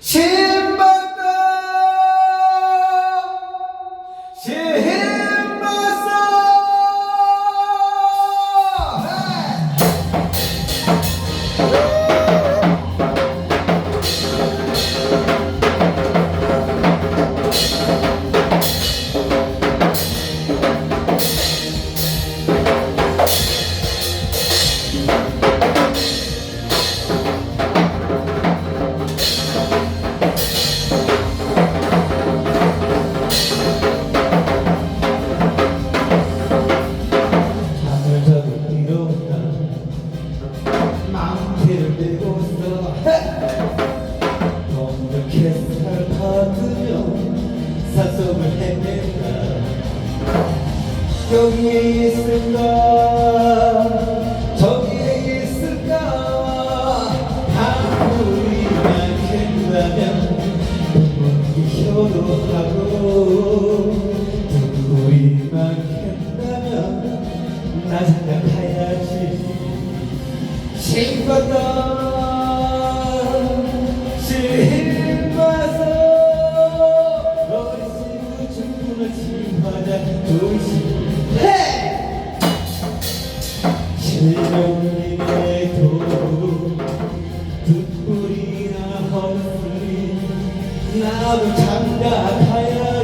신 여기에 있을까? 저기에 있을까? 아무리만 캔다면 눈물이 효도하고 눈물이만 캔다면 나 생각해야지. 신받다. 신받아 어리석은 충분한 심하자 조심 실력님의 도구 듣불이나 헛소리 나도 장가가야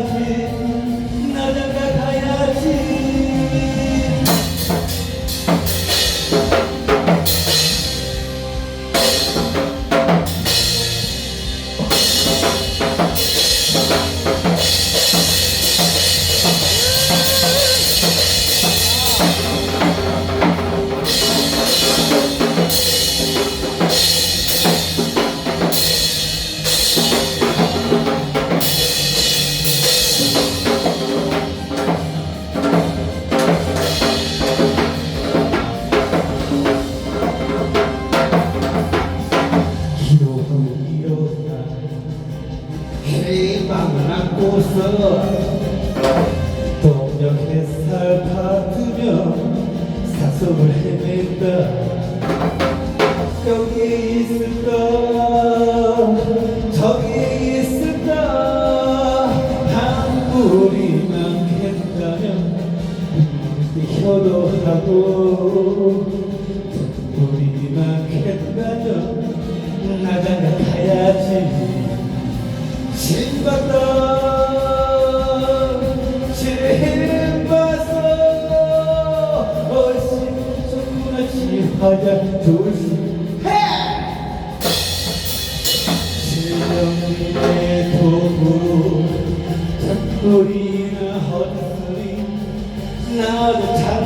안고서 동력 햇살 받으며 사속을 헤맨다. 여기에 있을까? 저기에 있을까? 한 뿌리만 캔다면 효도하고 뿌리만 캔다면 나가가 가야지. 신받다 신받어 얼씬 조금같이 하자 조심해! 실력의 도구 잔소리나 헛소리. 나도 장가